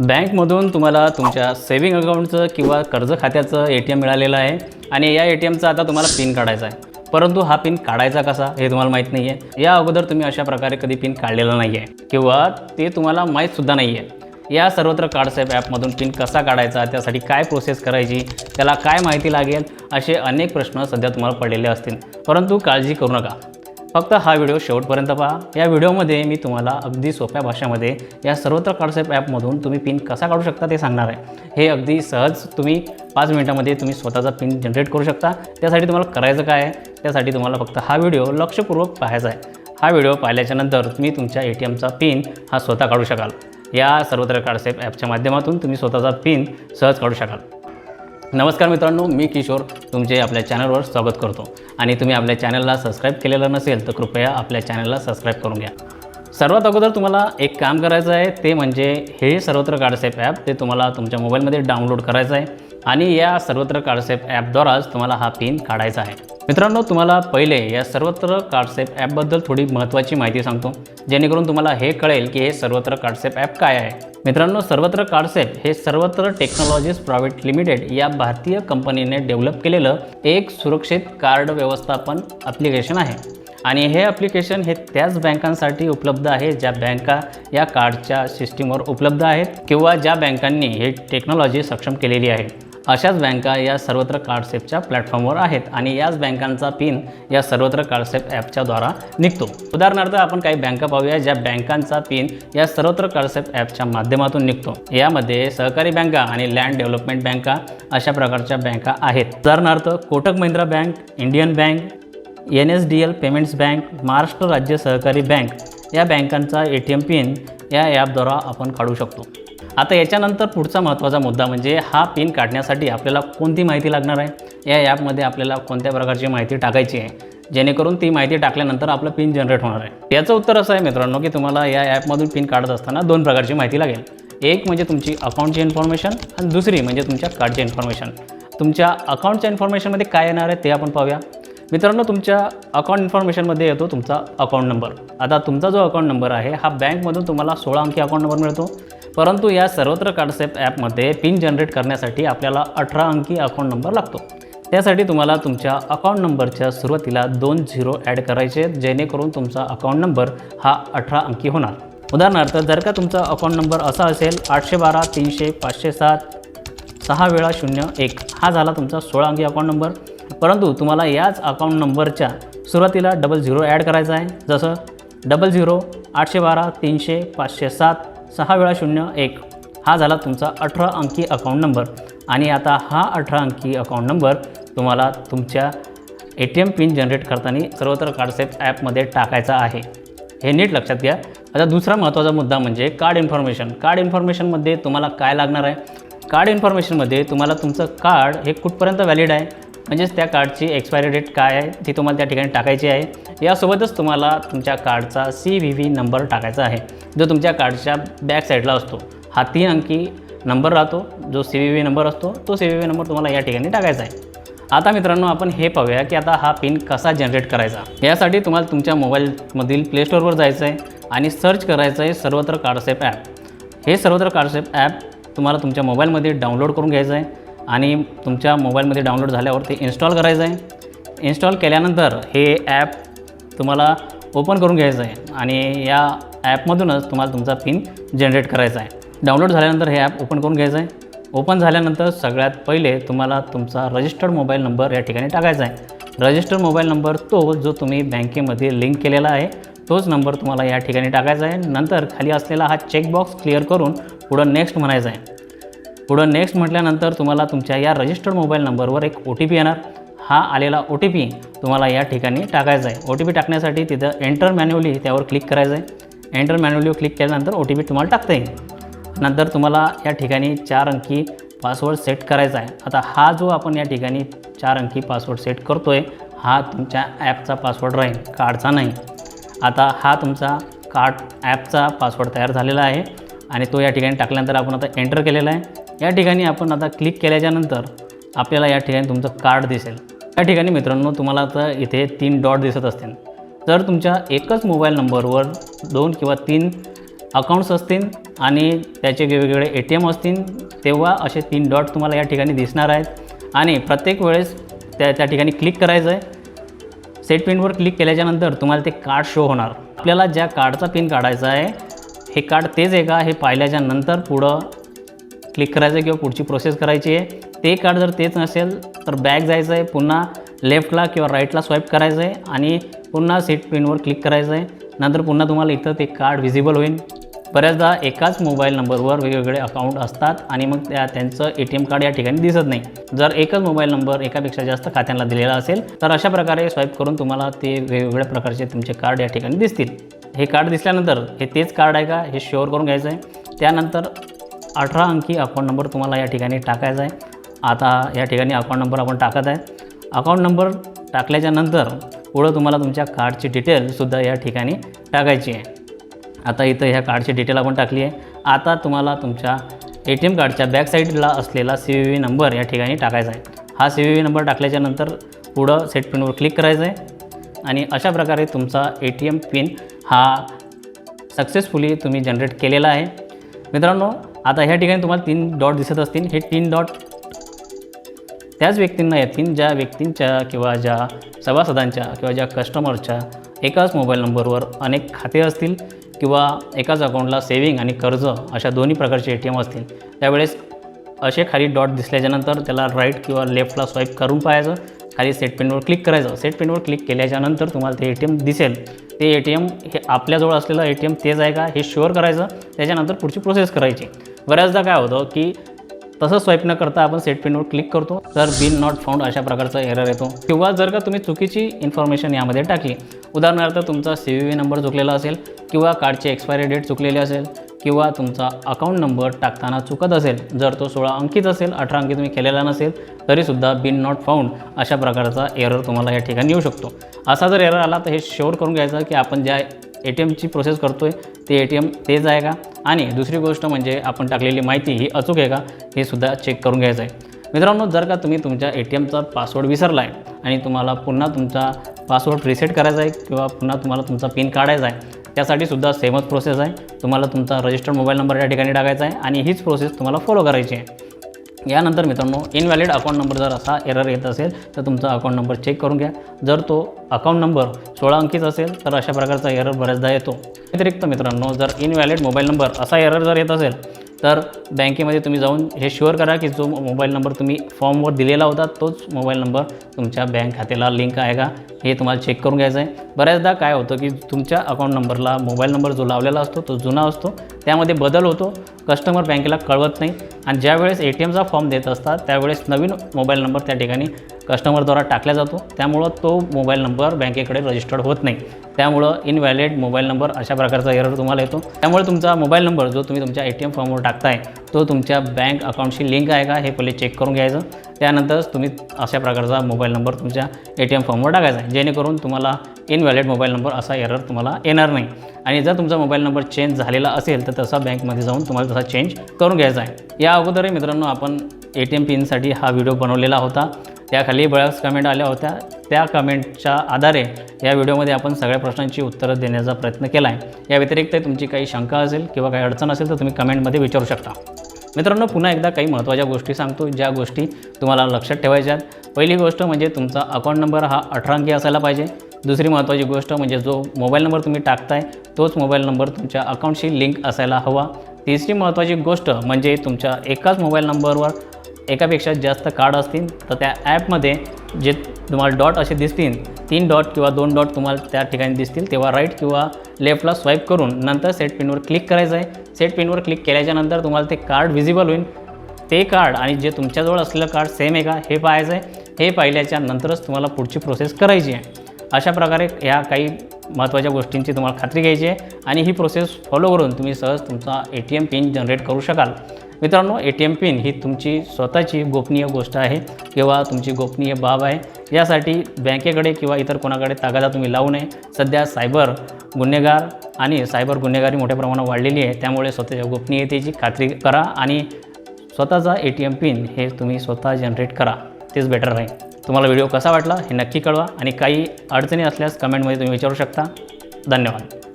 बँकमधून तुम्हाला तुमच्या सेविंग अकाउंटचं किंवा कर्ज खात्याचं ए टी एम मिळालेलं आहे आणि या ए टी एमचा आता तुम्हाला पिन काढायचा आहे. परंतु हा पिन काढायचा कसा हे तुम्हाला माहीत नाही आहे या अगोदर तुम्ही अशा प्रकारे कधी पिन काढलेला नाही आहे किंवा ते तुम्हाला माहीतसुद्धा नाही आहे या सर्वत्र कार्डसेप ॲपमधून पिन कसा काढायचा त्यासाठी काय प्रोसेस करायची त्याला काय माहिती लागेल असे अनेक प्रश्न सध्या तुम्हाला पडलेले असतील. परंतु काळजी करू नका. फक्त हा व्हिडिओ शेवटपर्यंत पहा. या व्हिडिओमध्ये मी तुम्हाला अगदी सोप्या भाषेमध्ये या सर्वत्र कार्डसेप ॲपमधून तुम्ही पिन कसा काढू शकता ते सांगणार आहे. हे अगदी सहज तुम्ही पाच मिनिटामध्ये तुम्ही स्वतःचा पिन जनरेट करू शकता. त्यासाठी तुम्हाला करायचं काय आहे? त्यासाठी तुम्हाला फक्त हा व्हिडिओ लक्षपूर्वक पाहायचा आहे. हा व्हिडिओ पाहिल्याच्यानंतर तुम्ही तुमच्या ए टी एमचा पिन हा स्वतः काढू शकाल. या सर्वत्र कार्डसेप ॲपच्या माध्यमातून तुम्ही स्वतःचा पिन सहज काढू शकाल. नमस्कार मित्रांनो मी किशोर तुमचे आपल्या चॅनलवर स्वागत करतो. आणि तुम्ही आपल्या चॅनलला सबस्क्राईब केलेलं नसेल तर कृपया आपल्या चॅनलला सबस्क्राईब करून घ्या. सर्वात अगोदर तुम्हाला एक काम करायचं आहे ते म्हणजे हे सर्वत्र कार्डसेप ॲप ते तुम्हाला तुमच्या मोबाईलमध्ये डाउनलोड करायचं आहे. आणि या सर्वत्र कार्डसेप ॲपद्वाराच तुम्हाला हा पिन काढायचा आहे. मित्रांनो तुम्हाला पहिले या सर्वत्र कार्डसेप ॲपबद्दल थोडी महत्त्वाची माहिती सांगतो. जेणेकरून तुम्हाला हे कळेल की हे सर्वत्र कार्डसेप ॲप काय आहे. मित्रांनो सर्वत्र कार्डसेप हे सर्वत्र टेक्नॉलॉजीज प्रायव्हेट लिमिटेड या भारतीय कंपनीने डेव्हलप केलेलं एक सुरक्षित कार्ड व्यवस्थापन ॲप्लिकेशन आहे. आणि हे ॲप्लिकेशन हे त्याच बँकांसाठी उपलब्ध आहे ज्या बँका या कार्डच्या सिस्टीमवर उपलब्ध आहेत किंवा ज्या बँकांनी हे टेक्नॉलॉजी सक्षम केलेली आहे. अशाच बँका या सर्वत्र कार्डसेपच्या प्लॅटफॉर्मवर आहेत आणि याच बँकांचा पिन या सर्वत्र कार्डसेप ॲपच्याद्वारा निघतो. उदाहरणार्थ आपण काही बँका पाहूया ज्या बँकांचा पिन या सर्वत्र कार्डसेप ॲपच्या माध्यमातून निघतो. यामध्ये सहकारी बँका आणि लँड डेव्हलपमेंट बँका अशा प्रकारच्या बँका आहेत. उदाहरणार्थ Kotak Mahindra bank Indian bank N S D L payments bank Maharashtra राज्य सहकारी बँक या बँकांचा ए टी एम पिन या ॲपद्वारा आपण काढू शकतो. आता याच्यानंतर पुढचा महत्त्वाचा मुद्दा म्हणजे हा पिन काढण्यासाठी आपल्याला कोणती माहिती लागणार आहे? या ॲपमध्ये आपल्याला कोणत्या प्रकारची माहिती टाकायची आहे? जेणेकरून ती माहिती टाकल्यानंतर आपलं पिन जनरेट होणार आहे. याचं उत्तर असं आहे मित्रांनो की तुम्हाला या ॲपमधून पिन काढत असताना दोन प्रकारची माहिती लागेल. एक म्हणजे तुमची अकाउंटची इन्फॉर्मेशन आणि दुसरी म्हणजे तुमच्या कार्डची इन्फॉर्मेशन तुमच्या अकाउंटच्या इन्फॉर्मेशनमध्ये काय येणार आहे ते आपण पाहूया. मित्रांनो तुमच्या अकाउंट इन्फॉर्मेशनमध्ये येतो तुमचा अकाउंट नंबर आता तुमचा जो अकाउंट नंबर आहे हा बँकमधून तुम्हाला सोळा अंकी अकाउंट नंबर मिळतो. परंतु या सर्वत्र कार्डसेप ॲपमध्ये पिन जनरेट करण्यासाठी आपल्याला अठरा अंकी अकाउंट नंबर लागतो. त्यासाठी तुम्हाला तुमच्या अकाउंट नंबरच्या सुरुवातीला दोन झिरो ॲड करायचे आहेत, जेणेकरून तुमचा अकाउंट नंबर हा अठरा अंकी होणार. उदाहरणार्थ जर का तुमचा अकाउंट नंबर असा असेल आठशे बारा तीनशे पाचशे सात सहा वेळा शून्य एक हा झाला तुमचा सोळा अंकी अकाउंट नंबर. परंतु तुम्हाला याच अकाउंट नंबरच्या सुरुवातीला डबल झिरो ॲड करायचा आहे. जसं डबल झिरो आठशे बारा तीनशे पाचशे सात सहा वेळा शून्य एक. हा झाला तुमचा अठरा अंकी अकाउंट नंबर आणि आता हा अठरा अंकी अकाउंट नंबर तुम्हाला तुमच्या A T M pin generate करताना सर्वत्र कार्डसेप ॲपमध्ये टाकायचा आहे. हे नीट लक्षात घ्या. आता दुसरा महत्त्वाचा मुद्दा म्हणजे कार्ड इन्फॉर्मेशन कार्ड इन्फॉर्मेशनमध्ये तुम्हाला काय लागणार आहे? कार्ड इन्फॉर्मेशनमध्ये तुम्हाला तुमचं कार्ड हे कुठपर्यंत व्हॅलिड आहे? म्हणजेच त्या कार्डची एक्सपायरी डेट काय आहे ती तुम्हाला त्या ठिकाणी टाकायची आहे. यासोबतच तुम्हाला तुमच्या कार्डचा सी व्ही व्ही नंबर टाकायचा आहे. जो तुमच्या कार्डच्या बॅक साईडला असतो. हा तीन अंकी नंबर राहतो. जो सी व्ही व्ही नंबर असतो तो सी व्ही व्ही नंबर तुम्हाला या ठिकाणी टाकायचा आहे. आता मित्रांनो आपण हे पाहूया की आता हा पिन कसा जनरेट करायचा. यासाठी तुम्हाला तुमच्या मोबाईलमधील प्ले स्टोअरवर जायचं आहे आणि सर्च करायचं आहे सर्वत्र कार्डसेप ॲप हे सर्वत्र कार्डसेप ॲप तुम्हाला तुमच्या मोबाईलमध्ये डाउनलोड करून घ्यायचं आहे. आणि तुमच्या मोबाईलमध्ये डाउनलोड झाल्यावर ते इन्स्टॉल करायचं आहे. इन्स्टॉल केल्यानंतर हे ॲप तुम्हाला ओपन करून घ्यायचं आहे आणि या ॲपमधूनच तुम्हाला तुमचा पिन जनरेट करायचा आहे. डाउनलोड झाल्यानंतर हे ॲप ओपन करून घ्यायचं आहे. ओपन झाल्यानंतर सगळ्यात पहिले तुम्हाला तुमचा रजिस्टर्ड मोबाईल नंबर या ठिकाणी टाकायचा आहे. रजिस्टर्ड मोबाईल नंबर तो जो तुम्ही बँकेमध्ये लिंक केलेला आहे तोच नंबर तुम्हाला या ठिकाणी टाकायचा आहे. नंतर खाली असलेला हा चेकबॉक्स क्लिअर करून पुढं नेक्स्ट म्हणायचा आहे. पुढं नेक्स्ट म्हटल्यानंतर तुम्हाला तुमच्या या रजिस्टर्ड मोबाईल नंबरवर एक ओ टी पी येणार. हा आलेला ओ टी पी तुम्हाला या ठिकाणी टाकायचा आहे. ओ टी पी टाकण्यासाठी तिथं एंटर मॅन्युअली त्यावर क्लिक करायचं आहे. एंटर मॅन्युअली क्लिक केल्यानंतर ओ टी पी तुम्हाला टाकता येईल. नंतर तुम्हाला या ठिकाणी चार अंकी पासवर्ड सेट करायचा आहे. आता हा जो आपण या ठिकाणी चार अंकी पासवर्ड सेट करतो आहे हा तुमच्या ॲपचा पासवर्ड राहील कार्डचा नाही. आता हा तुमचा कार्ड ॲपचा पासवर्ड तयार झालेला आहे आणि तो या ठिकाणी टाकल्यानंतर आपण आता एंटर केलेला आहे. या ठिकाणी आपण आता क्लिक केल्याच्यानंतर आपल्याला या ठिकाणी तुमचं कार्ड दिसेल. या ठिकाणी मित्रांनो तुम्हाला आता इथे तीन डॉट दिसत असतील. तर तुमच्या एकच मोबाईल नंबरवर दोन किंवा तीन अकाउंट्स असतील आणि त्याचे वेगवेगळे ए टी एम असतील तेव्हा असे तीन डॉट तुम्हाला या ठिकाणी दिसणार आहेत. आणि प्रत्येक वेळेस त्या त्या ठिकाणी क्लिक करायचं आहे सेट पिनवर क्लिक केल्याच्यानंतर तुम्हाला ते कार्ड शो होणार. आपल्याला ज्या कार्डचा पिन काढायचा आहे हे कार्ड तेच आहे का? हे पाहिल्याच्या नंतर पुढं क्लिक करायचं आहे किंवा पुढची प्रोसेस करायची आहे ते कार्ड जर तेच नसेल तर बॅक जायचं आहे पुन्हा लेफ्टला किंवा राईटला स्वाईप करायचं आहे आणि पुन्हा सीट पिनवर क्लिक करायचं आहे. नंतर पुन्हा तुम्हाला इथं ते कार्ड व्हिजिबल होईल. बऱ्याचदा एकाच मोबाईल नंबरवर वेगवेगळे अकाउंट असतात आणि मग त्या त्यांचं ए टी एम कार्ड या ठिकाणी दिसत नाही. जर एकच मोबाईल नंबर एकापेक्षा जास्त खात्यांना दिलेला असेल तर अशा प्रकारे स्वाईप करून तुम्हाला ते वेगवेगळ्या प्रकारचे तुमचे कार्ड या ठिकाणी दिसतील. हे कार्ड दिसल्यानंतर हे तेच कार्ड आहे का हे शुअर करून घ्यायचं आहे. त्यानंतर अठरा अंकी अकाउंट नंबर तुम्हाला या ठिकाणी टाकायचा आहे. आता या ठिकाणी अकाउंट नंबर आपण टाकत आहे. अकाउंट नंबर टाकल्याच्या नंतर पुढं तुम्हाला तुमच्या कार्डची डिटेलसुद्धा या ठिकाणी टाकायची आहे. आता इथं ह्या कार्डची डिटेल आपण टाकली आहे. आता तुम्हाला तुमच्या ए टी एम कार्डच्या बॅक साईडला असलेला सी व्ही व्ही नंबर या ठिकाणी टाकायचा आहे. हा सी व्ही व्ही नंबर टाकल्याच्या नंतर पुढं सेट पिनवर क्लिक करायचं आहे. आणि अशा प्रकारे तुमचा ए टी एम पिन हा सक्सेसफुली तुम्ही जनरेट केलेला आहे. मित्रांनो आता ह्या ठिकाणी तुम्हाला तीन डॉट दिसत असतील. हे तीन डॉट त्याच व्यक्तींना येतील ज्या व्यक्तींच्या किंवा ज्या सभासदांच्या किंवा ज्या कस्टमरच्या एकाच मोबाईल नंबरवर अनेक खाते असतील किंवा एकाच अकाउंटला सेविंग आणि कर्ज अशा दोन्ही प्रकारचे ए टी एम असतील. त्यावेळेस असे खाली डॉट दिसल्याच्यानंतर त्याला राईट किंवा लेफ्टला स्वाईप करून पाहायचं. खाली सेट पिनवर क्लिक करायचं. सेट पिनवर क्लिक केल्याच्यानंतर तुम्हाला ते ए टी एम दिसेल. ते ए टी एम हे आपल्याजवळ असलेलं ए टी एम तेच आहे का? हे शुअर करायचं. त्याच्यानंतर पुढची प्रोसेस करायची. बऱ्याचदा काय होतं की तसं स्वाईप न करता आपण सेट पिनवर क्लिक करतो. तर बिन नॉट फाउंड अशा प्रकारचा एरर येतो. किंवा जर का तुम्ही चुकीची इन्फॉर्मेशन यामध्ये टाकली. उदाहरणार्थ तुमचा सी व्ही व्ही नंबर चुकलेला असेल किंवा कार्डची एक्सपायरी डेट चुकलेली असेल. किंवा तुमचा अकाउंट नंबर टाकताना चुकत असेल जर तो सोळा अंकीच असेल अठरा अंकी तुम्ही केलेला नसेल तरीसुद्धा बिन नॉट फाउंड अशा प्रकारचा एरर तुम्हाला या ठिकाणी येऊ शकतो. असा जर एरर आला तर हे शेअर करून घ्यायचं की आपण ज्या ए टी एमची प्रोसेस करतो आहे ते ए टी एम तेच आहे का? आणि दुसरी गोष्ट म्हणजे आपण टाकलेली माहिती ही अचूक आहे का? हे सुद्धा चेक करून घ्यायचं आहे. मित्रांनो जर का तुम्ही तुमच्या ए टी एमचा पासवर्ड विसरला आहे आणि तुम्हाला पुन्हा तुमचा पासवर्ड रिसेट करायचा आहे किंवा पुन्हा तुम्हाला तुमचा पिन काढायचा आहे त्यासाठी सुद्धा सेमच प्रोसेस आहे. तुम्हाला तुमचा रजिस्टर्ड मोबाईल नंबर या ठिकाणी टाकायचा आहे आणि हीच प्रोसेस तुम्हाला फॉलो करायची आहे. यानंतर मित्रांनो इनव्हॅलिड अकाउंट नंबर जर असा एरर येत असेल तर तुमचा अकाउंट नंबर चेक करून घ्या. जर तो अकाउंट नंबर सोळा अंकीच असेल तर अशा प्रकारचा एरर बऱ्याचदा येतो. व्यतिरिक्त मित्रांनो जर इनव्हॅलिड मोबाईल नंबर असा एरर जर येत असेल तर बँकेमध्ये तुम्ही जाऊन हे शुअर करा की जो मोबाईल नंबर तुम्ही फॉर्मवर दिलेला होता तोच मोबाईल नंबर तुमच्या बँक खात्याला लिंक आहे का? हे तुम्हाला चेक करून घ्यायचं आहे. बऱ्याचदा काय होतं की तुमच्या अकाउंट नंबरला मोबाईल नंबर जो लावलेला असतो तो जुना असतो. त्यामध्ये बदल होतो. कस्टमर बँकेला कळवत नाही. आणि ज्यावेळेस ए टी एमचा फॉर्म देत असतात त्यावेळेस नवीन मोबाईल नंबर त्या ठिकाणी कस्टमरद्वारा टाकला जातो. त्यामुळं तो मोबाईल नंबर बँकेकडे रजिस्टर्ड होत नाही. त्यामुळं इनव्हॅलिड मोबाईल नंबर अशा प्रकारचा एरर तुम्हाला येतो. त्यामुळे तुमचा मोबाईल नंबर जो तुम्ही तुमच्या ए टी एम फॉर्मवर टाकताय तो तुमच्या बँक अकाउंटशी लिंक आहे का? हे पहिले चेक करून घ्यायचं. त्यानंतरच तुम्ही अशा प्रकारचा मोबाईल नंबर तुमच्या ए टी एम फॉर्मवर टाकायचा आहे. जेणेकरून तुम्हाला इनव्हॅलिड मोबाईल नंबर असा एरर तुम्हाला येणार नाही. आणि जर तुमचा मोबाईल नंबर चेंज झालेला असेल तर तसा बँकमध्ये जाऊन तुम्हाला तसा चेंज करून घ्यायचा आहे. या अगोदरही मित्रांनो आपण ए टी एम पिनसाठी हा व्हिडिओ बनवलेला होता. त्याखाली बऱ्याच कमेंट आल्या होत्या. त्या कमेंटच्या आधारे या व्हिडिओमध्ये आपण सगळ्या प्रश्नांची उत्तरं देण्याचा प्रयत्न केला आहे या व्यतिरिक्त तुमची काही शंका असेल किंवा काही अडचण असेल तर तुम्ही कमेंटमध्ये विचारू शकता. मित्रांनो पुन्हा एकदा काही महत्त्वाच्या गोष्टी सांगतो. ज्या गोष्टी तुम्हाला लक्षात ठेवायच्या आहेत. पहिली गोष्ट म्हणजे तुमचा अकाउंट नंबर हा अठरा अंकी असायला पाहिजे. दुसरी महत्त्वाची गोष्ट म्हणजे जो मोबाईल नंबर तुम्ही टाकताय तोच मोबाईल नंबर तुमच्या अकाउंटशी लिंक असायला हवा. तिसरी महत्त्वाची गोष्ट म्हणजे तुमच्या एकाच मोबाईल नंबरवर एकापेक्षा जास्त कार्ड असतील तर त्या ॲपमध्ये जे तुम्हाला डॉट असे दिसतील तीन डॉट किंवा दोन डॉट तुम्हाला त्या ठिकाणी दिसतील तेव्हा राईट किंवा लेफ्टला स्वाईप करून नंतर सेट पिनवर क्लिक करायचं आहे. सेट पिनवर क्लिक केल्याच्यानंतर तुम्हाला ते कार्ड व्हिजिबल होईल. ते कार्ड आणि जे तुमच्याजवळ असलेलं कार्ड सेम आहे का हे पाहायचं आहे. हे पाहिल्याच्या नंतरच तुम्हाला पुढची प्रोसेस करायची आहे. अशा प्रकारे ह्या काही महत्त्वाच्या गोष्टींची तुम्हाला खात्री घ्यायची आहे. आणि ही प्रोसेस फॉलो करून तुम्ही सहज तुमचा A T M pin generate करू शकाल. मित्रांनो ए टी एम पिन ही तुमची स्वतःची गोपनीय गोष्ट आहे किंवा तुमची गोपनीय बाब आहे. यासाठी बँकेकडे किंवा इतर कोणाकडे तागादा तुम्ही लावू नये. सध्या सायबर गुन्हेगार आणि सायबर गुन्हेगारी मोठ्या प्रमाणात वाढलेली आहे. त्यामुळे स्वतःच्या गोपनीयतेची खात्री करा आणि स्वतःचा ए टी एम पिन हे तुम्ही स्वतः जनरेट करा. तेच बेटर राहील तुम्हाला व्हिडिओ कसा वाटला हे नक्की कळवा आणि काही अडचणी असल्यास कमेंटमध्ये तुम्ही विचारू शकता. धन्यवाद.